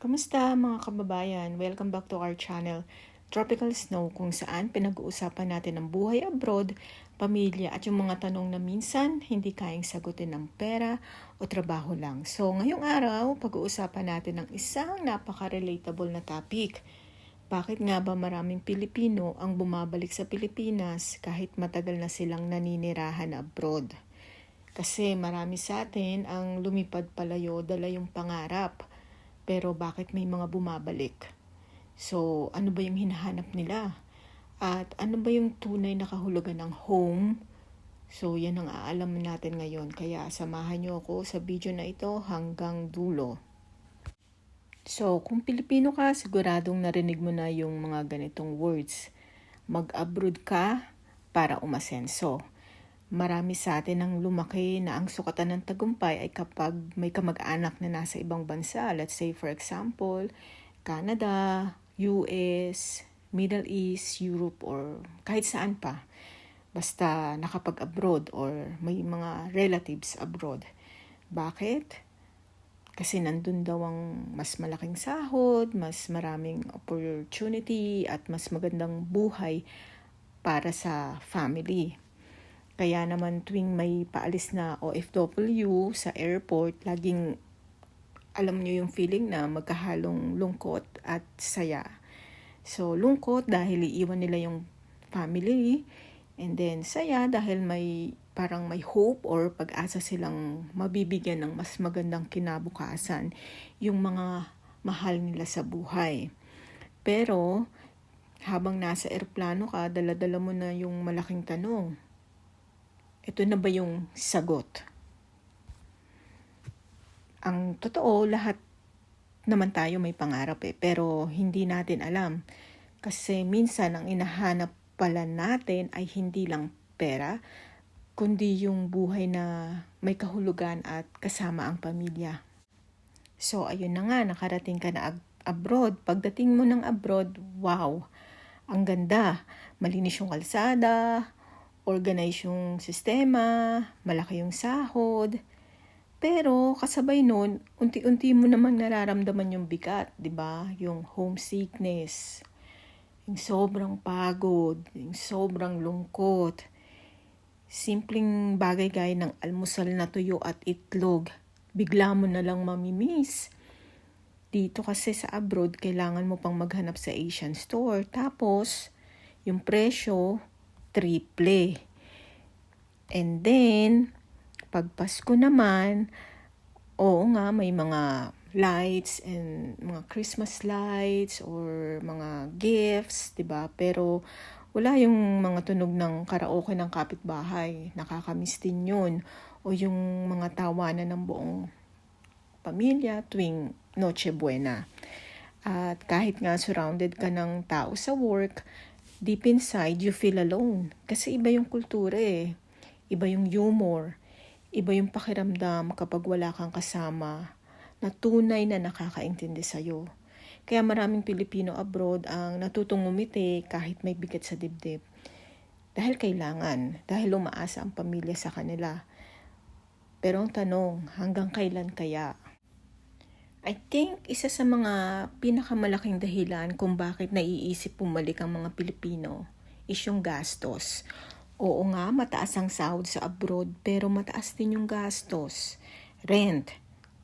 Kamusta mga kababayan? Welcome back to our channel, Tropical Snow, kung saan pinag-uusapan natin ang buhay abroad, pamilya at yung mga tanong na minsan hindi kayang sagutin ng pera o trabaho lang. So ngayong araw, pag-uusapan natin ang isang napaka-relatable na topic. Bakit nga ba maraming Pilipino ang bumabalik sa Pilipinas kahit matagal na silang naninirahan abroad? Kasi marami sa atin ang lumipad palayo dala yung pangarap pero bakit may mga bumabalik? So, ano ba yung hinahanap nila? At ano ba yung tunay na kahulugan ng home? So, yan ang aalaman natin ngayon. Kaya samahan niyo ako sa video na ito hanggang dulo. So, kung Pilipino ka, siguradong narinig mo na yung mga ganitong words. Mag-abroad ka para umasenso marami sa atin ang lumaki na ang sukatan ng tagumpay ay kapag may kamag-anak na nasa ibang bansa. Let's say for example, Canada, US, Middle East, Europe, or kahit saan pa. Basta nakapag-abroad or may mga relatives abroad. Bakit? Kasi nandun daw ang mas malaking sahod, mas maraming opportunity, at mas magandang buhay para sa family. Kaya naman tuwing may paalis na OFW sa airport, laging alam niyo yung feeling na magkahalong lungkot at saya. So, lungkot dahil iiwan nila yung family. And then, saya dahil may parang may hope or pag-asa silang mabibigyan ng mas magandang kinabukasan yung mga mahal nila sa buhay. Pero, habang nasa airplano ka, dala-dala mo na yung malaking tanong ito na ba yung sagot? Ang totoo, lahat naman tayo may pangarap eh, pero hindi natin alam. Kasi minsan ang inahanap pala natin ay hindi lang pera, kundi yung buhay na may kahulugan at kasama ang pamilya. So ayun na nga, nakarating ka na abroad. Pagdating mo ng abroad, wow, ang ganda. Malinis yung kalsada, organize yung sistema, malaki yung sahod. Pero kasabay nun, unti-unti mo namang nararamdaman yung bigat, 'di ba? Yung homesickness, yung sobrang pagod, yung sobrang lungkot. Simpleng bagay gaya ng almusal na tuyo at itlog, bigla mo na lang mamimiss. Dito kasi sa abroad, kailangan mo pang maghanap sa Asian store. Tapos, yung presyo, triple. And then, pag Pasko naman, oo nga, may mga lights and mga Christmas lights or mga gifts, 'di ba? Pero wala yung mga tunog ng karaoke ng kapitbahay. Nakakamiss din 'yun o yung mga tawanan ng buong pamilya tuwing Noche Buena. At kahit nga surrounded ka ng tao sa work, deep inside, you feel alone. Kasi iba yung kultura eh. Iba yung humor. Iba yung pakiramdam kapag wala kang kasama na tunay na nakakaintindi sa'yo. Kaya maraming Pilipino abroad ang natutong umiti kahit may bigat sa dibdib. Dahil kailangan, dahil umaasa ang pamilya sa kanila. Pero ang tanong, hanggang kailan kaya? I think isa sa mga pinakamalaking dahilan kung bakit naiisip pumalik ang mga Pilipino is yung gastos. Oo nga, mataas ang sahod sa abroad pero mataas din yung gastos. Rent,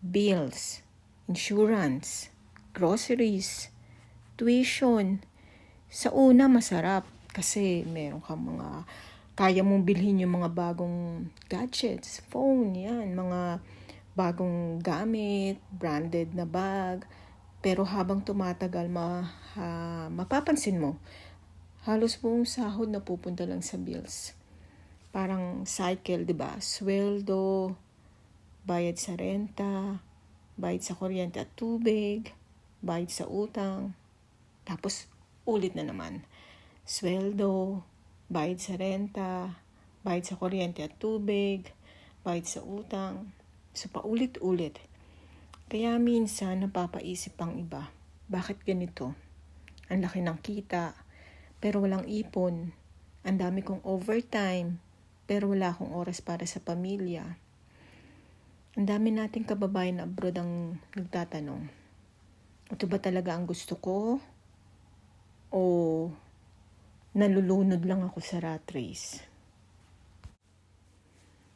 bills, insurance, groceries, tuition. Sa una masarap kasi meron kang mga kaya mong bilhin yung mga bagong gadgets, phone, yan, mga bagong gamit, branded na bag. Pero habang tumatagal, ma, ha, mapapansin mo, halos buong sahod na pupunta lang sa bills. Parang cycle, di ba? Sweldo, bayad sa renta, bayad sa kuryente at tubig, bayad sa utang, tapos ulit na naman. Sweldo, bayad sa renta, bayad sa kuryente at tubig, bayad sa utang, So paulit-ulit. Kaya minsan napapaisip ang iba, bakit ganito? Ang laki ng kita, pero walang ipon. Ang dami kong overtime, pero wala akong oras para sa pamilya. Ang dami nating kababayan abroad ang nagtatanong, Ito ba talaga ang gusto ko? O nalulunod lang ako sa rat race?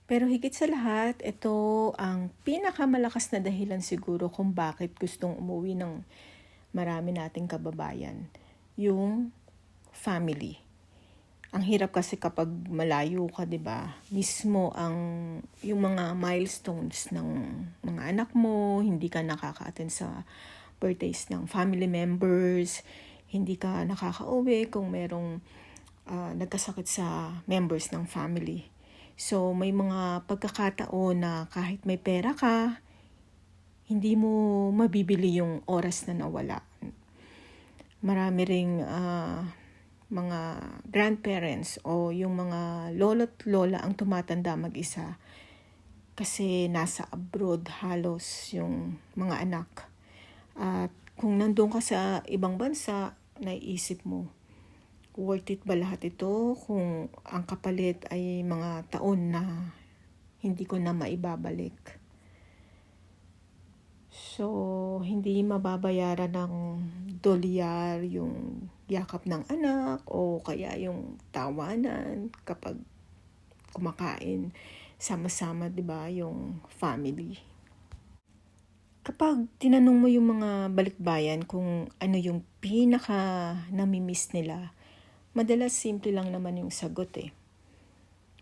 Pero higit sa lahat, ito ang pinakamalakas na dahilan siguro kung bakit gustong umuwi ng marami nating kababayan. Yung family. Ang hirap kasi kapag malayo ka, 'di ba? Mismo ang yung mga milestones ng mga anak mo, hindi ka nakaka-attend sa birthdays ng family members, hindi ka nakaka-uwi kung merong uh, nagkasakit sa members ng family. So, may mga pagkakataon na kahit may pera ka, hindi mo mabibili yung oras na nawala. Marami ring uh, mga grandparents o yung mga lolo't lola ang tumatanda mag-isa kasi nasa abroad halos yung mga anak. At kung nandun ka sa ibang bansa, naiisip mo, worth it ba lahat ito kung ang kapalit ay mga taon na hindi ko na maibabalik. So, hindi mababayaran ng dolyar yung yakap ng anak o kaya yung tawanan kapag kumakain sama-sama, 'di ba, yung family. Kapag tinanong mo yung mga balikbayan kung ano yung pinaka namimiss nila, Madalas simple lang naman yung sagot eh.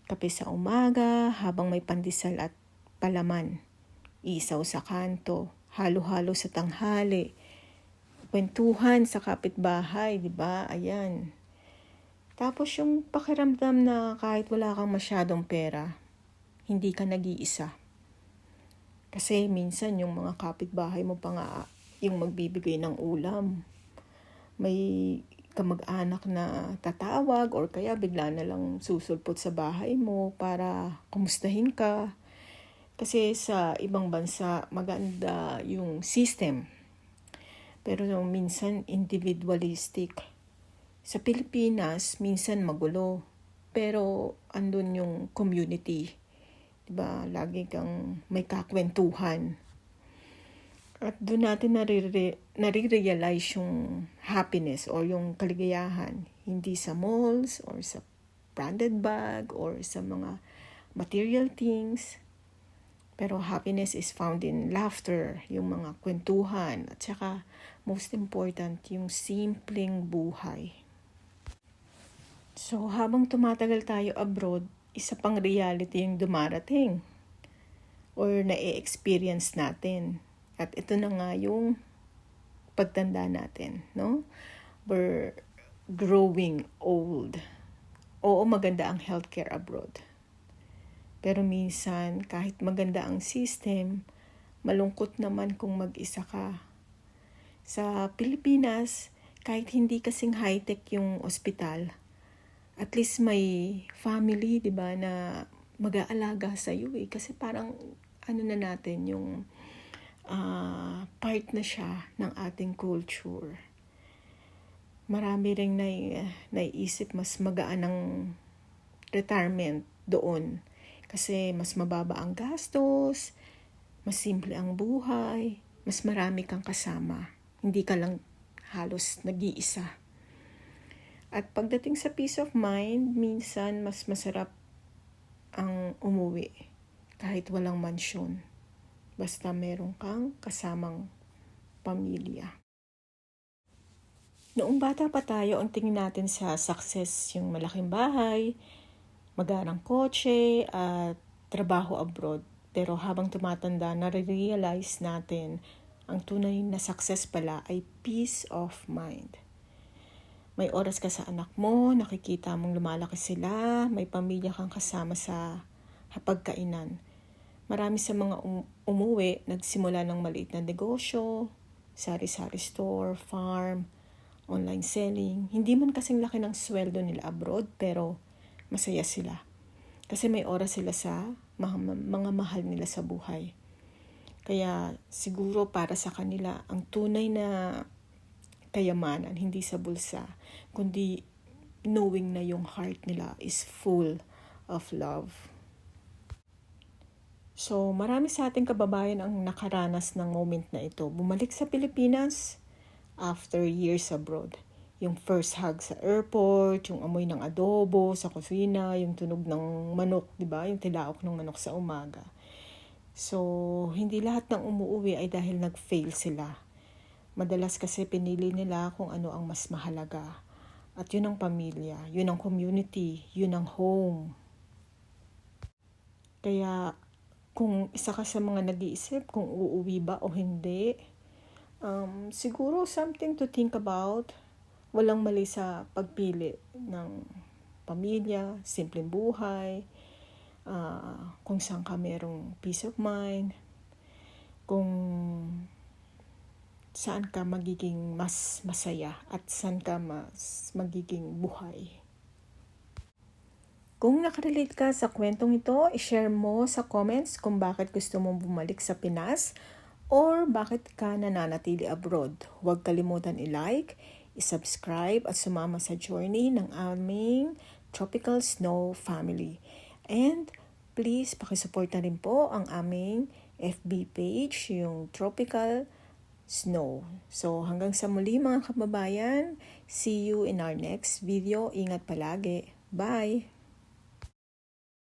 Kape sa umaga, habang may pandesal at palaman. Isaw sa kanto, halo-halo sa tanghali. Kwentuhan sa kapitbahay, di ba? Ayan. Tapos yung pakiramdam na kahit wala kang masyadong pera, hindi ka nag-iisa. Kasi minsan yung mga kapitbahay mo pa nga yung magbibigay ng ulam. May kamag-anak na tatawag or kaya bigla na lang susulpot sa bahay mo para kumustahin ka. Kasi sa ibang bansa maganda yung system. Pero minsan individualistic. Sa Pilipinas minsan magulo. Pero andun yung community. 'Di ba? Lagi kang may kakwentuhan at doon natin narire- nare-realize yung happiness or yung kaligayahan. Hindi sa malls or sa branded bag or sa mga material things. Pero happiness is found in laughter, yung mga kwentuhan, at saka most important, yung simpleng buhay. So habang tumatagal tayo abroad, isa pang reality yung dumarating or na-experience natin at ito na nga yung pagtanda natin, no? We're growing old. Oo, maganda ang healthcare abroad. Pero minsan, kahit maganda ang system, malungkot naman kung mag-isa ka. Sa Pilipinas, kahit hindi kasing high-tech yung ospital, at least may family, di ba, na mag-aalaga sa iyo eh. Kasi parang, ano na natin, yung uh, part na siya ng ating culture. Marami ring nai, naiisip mas magaan ng retirement doon. Kasi mas mababa ang gastos, mas simple ang buhay, mas marami kang kasama. Hindi ka lang halos nag-iisa. At pagdating sa peace of mind, minsan mas masarap ang umuwi kahit walang mansyon. Basta meron kang kasamang pamilya. Noong bata pa tayo, ang tingin natin sa success yung malaking bahay, magarang kotse, at trabaho abroad. Pero habang tumatanda, nare-realize natin ang tunay na success pala ay peace of mind. May oras ka sa anak mo, nakikita mong lumalaki sila, may pamilya kang kasama sa hapagkainan Marami sa mga um- umuwi, nagsimula ng maliit na negosyo, sari-sari store, farm, online selling. Hindi man kasing laki ng sweldo nila abroad, pero masaya sila. Kasi may oras sila sa mga, mga mahal nila sa buhay. Kaya siguro para sa kanila, ang tunay na kayamanan, hindi sa bulsa, kundi knowing na yung heart nila is full of love. So, marami sa ating kababayan ang nakaranas ng moment na ito. Bumalik sa Pilipinas, after years abroad. Yung first hug sa airport, yung amoy ng adobo sa kusina, yung tunog ng manok, di ba? Yung tilaok ng manok sa umaga. So, hindi lahat ng umuwi ay dahil nag-fail sila. Madalas kasi pinili nila kung ano ang mas mahalaga. At yun ang pamilya, yun ang community, yun ang home. Kaya kung isa ka sa mga nag-iisip kung uuwi ba o hindi, um, siguro something to think about. Walang mali sa pagpili ng pamilya, simpleng buhay, uh, kung saan ka merong peace of mind, kung saan ka magiging mas masaya at saan ka mas magiging buhay. Kung nakarelate ka sa kwentong ito, i-share mo sa comments kung bakit gusto mong bumalik sa Pinas or bakit ka nananatili abroad. Huwag kalimutan i-like, i-subscribe at sumama sa journey ng aming Tropical Snow Family. And please pakisupport na rin po ang aming FB page, yung Tropical Snow. So hanggang sa muli mga kababayan, see you in our next video. Ingat palagi. Bye!